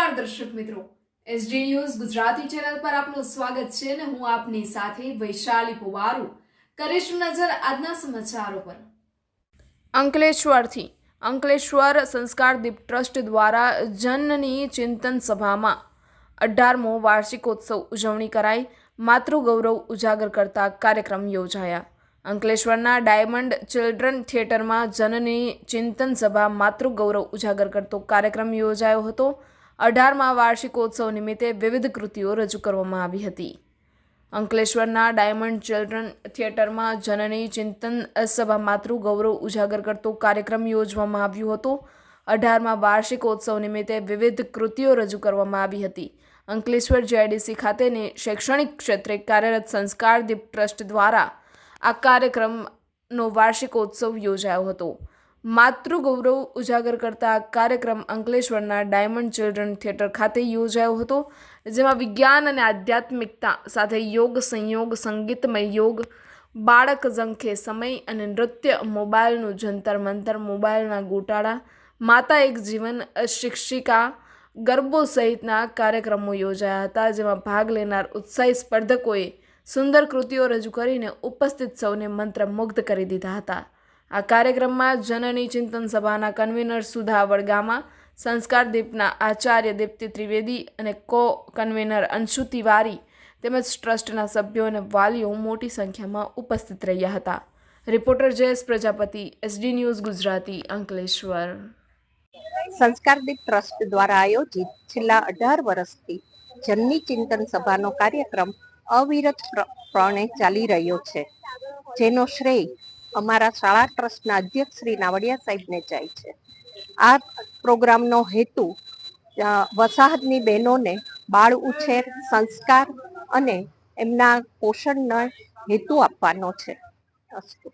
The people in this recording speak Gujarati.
નમસ્કાર દર્શક મિત્રો. એસડી ન્યૂઝ ગુજરાતી ચેનલ પર આપનું સ્વાગત છે અને હું આપની સાથે વૈશાલી પુવારુ. કરીશું નજર આજના સમાચારો પર. અંકલેશ્વરથી અંકલેશ્વર સંસ્કારદીપ ટ્રસ્ટ દ્વારા જનની ચિંતન સભામાં અઢારમો વાર્ષિકોત્સવ ઉજવણી કરાઈ. માતૃગૌરવ ઉજાગર કરતા કાર્યક્રમ યોજાયા. અંકલેશ્વરના ડાયમંડ ચિલ્ડ્રન થિયેટરમાં જનની ચિંતન સભા માતૃગૌરવ ઉજાગર કરતો કાર્યક્રમ યોજાયો હતો. અઢારમા વાર્ષિકોત્સવ નિમિત્તે વિવિધ કૃતિઓ રજૂ કરવામાં આવી હતી. અંકલેશ્વરના ડાયમંડ ચિલ્ડ્રન થિયેટરમાં જનની ચિંતન સભા માતૃ ગૌરવ ઉજાગર કરતો કાર્યક્રમ યોજવામાં આવ્યો હતો. અઢારમાં વાર્ષિકોત્સવ નિમિત્તે વિવિધ કૃતિઓ રજૂ કરવામાં આવી હતી. અંકલેશ્વર જેઆઈડીસી ખાતેની શૈક્ષણિક ક્ષેત્રે કાર્યરત સંસ્કાર દીપ ટ્રસ્ટ દ્વારા આ કાર્યક્રમનો વાર્ષિકોત્સવ યોજાયો હતો. માતૃ ગૌરવ ઉજાગર કરતા કાર્યક્રમ અંકલેશ્વરના ડાયમંડ ચિલ્ડ્રન થિયેટર ખાતે યોજાયો હતો, જેમાં વિજ્ઞાન અને આધ્યાત્મિકતા સાથે યોગ સંયોગ, સંગીતમય યોગ, બાળક ઝંખે સમય અને નૃત્ય, મોબાઈલનું જંતર મંતર, મોબાઈલના ગોટાળા, માતા એક જીવન, શિક્ષિકા, ગરબો સહિતના કાર્યક્રમો યોજાયા હતા, જેમાં ભાગ લેનાર ઉત્સાહી સ્પર્ધકોએ સુંદર કૃતિઓ રજૂ કરીને ઉપસ્થિત સૌને મંત્રમુગ્ધ કરી દીધા હતા. આ કાર્યક્રમમાં જનની ચિંતન સભાના કન્વીનર સુધા વડગામા, સંસ્કાર દીપના આચાર્ય દીપ્તિ ત્રિવેદી અને કો કન્વીનર અંશુ તિવારી તેમજ ટ્રસ્ટના સભ્યો અને વાલીઓ મોટી સંખ્યામાં ઉપસ્થિત રહ્યા હતા. Reporter Jayesh Prajapati, SD news Gujarati, Ankleshwar. Sanskardeep trust દ્વારા આયોજિત છેલ્લા અઢાર વર્ષથી જનની ચિંતન સભાનો કાર્યક્રમ અવિરત પ્ર- પણે ચાલી રહ્યો છે, જેનો શ્રેય અમારા શાળા ટ્રસ્ટના અધ્યક્ષ શ્રી નાવડિયા સાહેબને જાય છે. આ પ્રોગ્રામનો હેતુ વસાહતની બહેનોને બાળ ઉછેર, સંસ્કાર અને એમના પોષણનો હેતુ આપવાનો છે. અસ્તુ